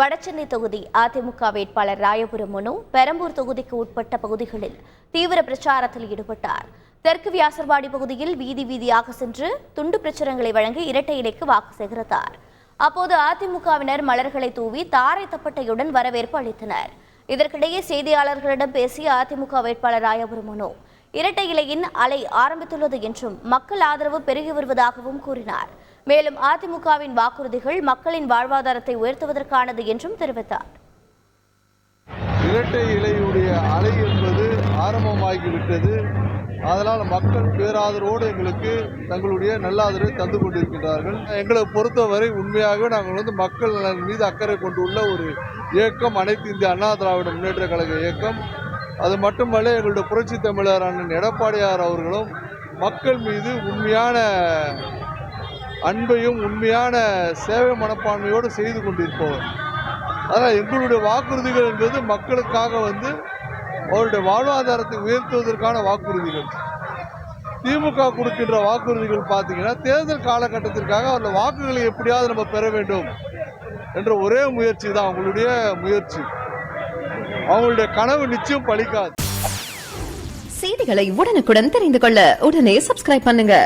வடசென்னை தொகுதி அதிமுக வேட்பாளர் ராயபுரம் மனு பெரம்பூர் தொகுதிக்கு உட்பட்ட பகுதிகளில் தீவிர பிரச்சாரத்தில் ஈடுபட்டார். தெற்கு வியாசர்வாடி பகுதியில் வீதி வீதியாக சென்று துண்டு பிரச்சுரங்களை வழங்கி இரட்டை இலைக்கு வாக்கு சேகரித்தார். அப்போது அதிமுகவினர் மலர்களை தூவி தாரை தப்பட்டையுடன் வரவேற்பு அளித்தனர். இதற்கிடையே செய்தியாளர்களிடம் பேசிய அதிமுக வேட்பாளர் ராயபுரம் மனு இரட்டை இலையின் அலை ஆரம்பித்துள்ளது என்றும் மக்கள் ஆதரவு பெருகி வருவதாகவும் கூறினார். மேலும் அதிமுகவின் வாக்குறுதிகள் மக்களின் வாழ்வாதாரத்தை உயர்த்துவதற்கானது என்றும் தெரிவித்தார். இரட்டை இலையுடைய அலை என்பது ஆரம்பமாகிவிட்டது. அதனால் மக்கள் பேராதரவோடு எங்களுக்கு தங்களுடைய நல்லாதரவை தந்து கொண்டிருக்கின்றார்கள். எங்களை பொறுத்தவரை உண்மையாக நாங்கள் வந்து மக்கள் நலன் மீது அக்கறை கொண்டுள்ள ஒரு இயக்கம் அனைத்து இந்திய அண்ணா திராவிட முன்னேற்ற கழக இயக்கம். அது மட்டுமல்ல எங்களுடைய புரட்சி தமிழர் அண்ணன் எடப்பாடியார் அவர்களும் மக்கள் மீது உண்மையான அன்பையும் உண்மையான சேவை மனப்பான்மையோடு செய்து கொண்டிருப்பவர். அதனால் எங்களுடைய வாக்குறுதிகள் என்பது மக்களுக்காக வந்து அவருடைய வாழ்வாதாரத்தை உயர்த்துவதற்கான வாக்குறுதிகள். திமுக கொடுக்கின்ற வாக்குறுதிகள் பார்த்தீங்கன்னா தேர்தல் காலகட்டத்திற்காக அவருடைய வாக்குகளை எப்படியாவது நம்ம பெற வேண்டும் என்ற ஒரே முயற்சி தான் அவங்களுடைய முயற்சி. அவங்களுடைய கனவு நிச்சயம் பலிக்காது. செய்திகளை உடனுக்குடன் தெரிந்து கொள்ள உடனே சப்ஸ்கிரைப் பண்ணுங்க.